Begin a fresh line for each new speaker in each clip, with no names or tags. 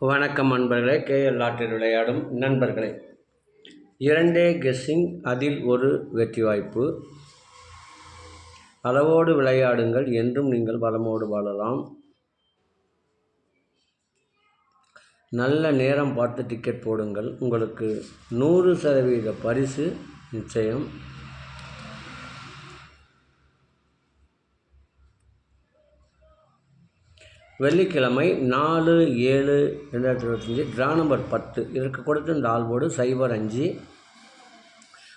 வணக்கம் நண்பர்களே. கேஎல் ஆற்றில் விளையாடும் நண்பர்களே. இரண்டே கெஸ்ஸிங் அதில் ஒரு வெற்றி வாய்ப்பு. அளவோடு விளையாடுங்கள் என்றும் நீங்கள் வளமோடு வாழலாம். நல்ல நேரம் பார்த்து டிக்கெட் போடுங்கள். உங்களுக்கு நூறு சதவீத பரிசு நிச்சயம். வெள்ளிக்கிழமை நாலு ஏழு ரெண்டாயிரத்தி இருபத்தஞ்சி ட்ரா நம்பர் பத்து. இதற்கு கொடுத்து இந்த ஆல்போர்டு சைபர் அஞ்சு.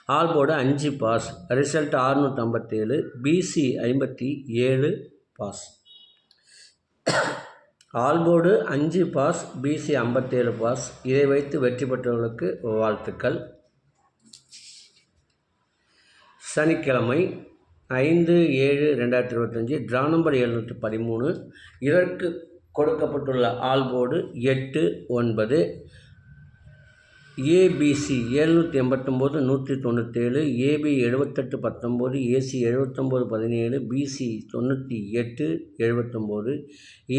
ஆல்போர்டு அஞ்சு பாஸ். ரிசல்ட் அறுநூற்றம்பத்தேழு பிசி ஐம்பத்தி ஏழு பாஸ். ஆல்போர்டு அஞ்சு பாஸ் பிசி ஐம்பத்தேழு பாஸ். இதை வைத்து வெற்றி பெற்றவர்களுக்கு வாழ்த்துக்கள். சனிக்கிழமை ஐந்து ஏழு ரெண்டாயிரத்தி இருபத்தஞ்சி ட்ரா நம்பர் எழுநூற்றி பதிமூணு இதற்கு கொடுக்கப்பட்டுள்ள ஆல்போர்டு எட்டு ஒன்பது ஏபிசி எழுநூற்றி எண்பத்தொம்போது நூற்றி தொண்ணூற்றேழு ஏபி எழுபத்தெட்டு பத்தொம்போது ஏசி எழுபத்தொம்போது பதினேழு பிசி தொண்ணூற்றி எட்டு எழுபத்தொம்போது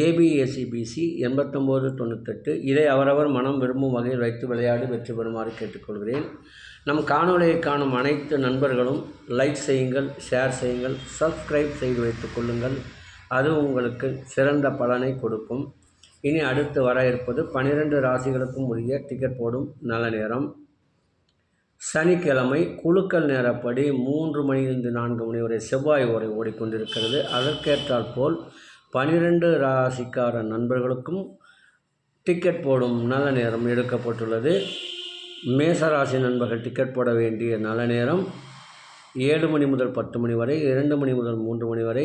ஏபிஎஸ்சி பிசி எண்பத்தொம்போது தொண்ணூத்தெட்டு. இதை அவரவர் மனம் விரும்பும் வகையில் வைத்து விளையாடி வெற்றி பெறுமாறு கேட்டுக்கொள்கிறேன். நம் காணொலியை காணும் அனைத்து நண்பர்களும் லைக் செய்யுங்கள் ஷேர் செய்யுங்கள் சப்ஸ்கிரைப் செய்து வைத்துக் கொள்ளுங்கள். அது உங்களுக்கு சிறந்த பலனை கொடுக்கும். இனி அடுத்து வர இருப்பது பனிரெண்டு ராசிகளுக்கும் உரிய டிக்கெட் போடும் நல்ல நேரம். சனிக்கிழமை குழுக்கள் நேரப்படி மூன்று மணியிலிருந்து நான்கு மணி வரை செவ்வாய் உரை ஓடிக்கொண்டிருக்கிறது. அதற்கேற்றால் போல் பனிரெண்டு ராசிக்கார நண்பர்களுக்கும் டிக்கெட் போடும் நல்ல நேரம் எடுக்கப்பட்டுள்ளது. மேசராசி நண்பர்கள் டிக்கெட் போட வேண்டிய நல்ல நேரம் ஏழு மணி முதல் பத்து மணி வரை இரண்டு மணி முதல் மூன்று மணி வரை.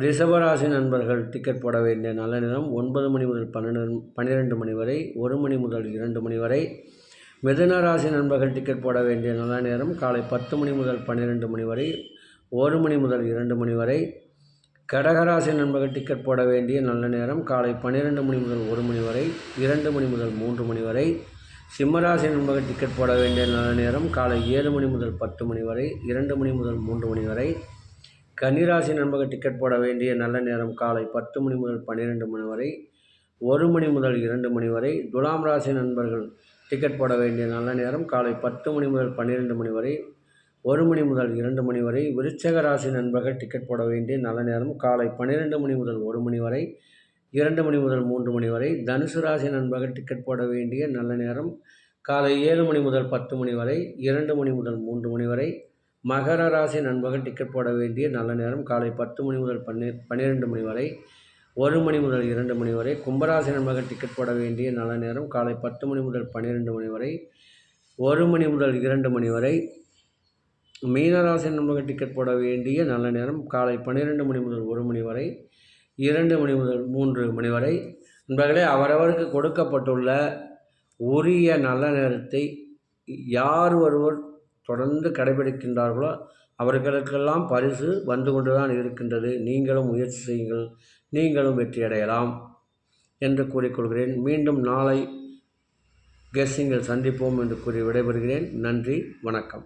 ரிஷபராசி நண்பர்கள் டிக்கெட் போட வேண்டிய நல்ல நேரம் ஒன்பது மணி முதல் பன்னெண்டு பன்னிரெண்டு மணி வரை ஒரு மணி முதல் இரண்டு மணி வரை. மிதுன ராசி நண்பர்கள் டிக்கெட் போட வேண்டிய நல்ல நேரம் காலை பத்து மணி முதல் பன்னிரெண்டு மணி வரை ஒரு மணி முதல் இரண்டு மணி வரை. கடகராசி நண்பர்கள் டிக்கெட் போட வேண்டிய நல்ல நேரம் காலை பன்னிரெண்டு மணி முதல் ஒரு மணி வரை இரண்டு மணி முதல் மூன்று மணி வரை. சிம்மராசி நண்பர்கள் டிக்கெட் போட வேண்டிய நல்ல நேரம் காலை ஏழு மணி முதல் பத்து மணி வரை இரண்டு மணி முதல் மூன்று மணி வரை. கன்னிராசி நண்பர்கள் டிக்கெட் போட வேண்டிய நல்ல நேரம் காலை பத்து மணி முதல் பன்னிரெண்டு மணி வரை ஒரு மணி முதல் இரண்டு மணி வரை. துலாம் ராசி நண்பர்கள் டிக்கெட் போட வேண்டிய நல்ல நேரம் காலை பத்து மணி முதல் பன்னிரெண்டு மணி வரை ஒரு மணி முதல் இரண்டு மணி வரை. விருச்சக ராசி நண்பர்கள் டிக்கெட் போட வேண்டிய நல்ல நேரம் காலை பன்னிரெண்டு மணி முதல் ஒரு மணி வரை. இரண்டு மணி முதல் மூன்று மணி வரை தனுசு ராசி நண்பர்கள் டிக்கெட் போட வேண்டிய நல்ல நேரம். காலை ஏழு மணி முதல் பத்து மணி வரை இரண்டு மணி முதல் மூன்று மணி வரை மகர ராசி நண்பர்கள் டிக்கெட் போட வேண்டிய நல்ல நேரம். காலை பத்து மணி முதல் பன்னி பன்னிரெண்டு மணி வரை ஒரு மணி முதல் இரண்டு மணி வரை கும்பராசி நண்பர்கள் டிக்கெட் போட வேண்டிய நல்ல நேரம். காலை பத்து மணி முதல் பன்னிரெண்டு மணி வரை ஒரு மணி முதல் இரண்டு மணி வரை மீனராசி நண்பர்கள் டிக்கெட் போட வேண்டிய நல்ல நேரம். காலை பன்னிரெண்டு மணி முதல் ஒரு மணி வரை இரண்டு மணி முதல் மூன்று மணி வரை. நண்பர்களே அவரவருக்கு கொடுக்கப்பட்டுள்ள உரிய நல்ல நேரத்தை யார் ஒருவர் தொடர்ந்து கடைபிடிக்கின்றார்களோ அவர்களுக்கெல்லாம் பரிசு வந்து கொண்டு தான் இருக்கின்றது. நீங்களும் முயற்சி செய்யுங்கள். நீங்களும் வெற்றியடையலாம் என்று கூறிக்கொள்கிறேன். மீண்டும் நாளை கெஸ்ஸிங்கில் சந்திப்போம் என்று கூறி விடைபெறுகிறேன். நன்றி வணக்கம்.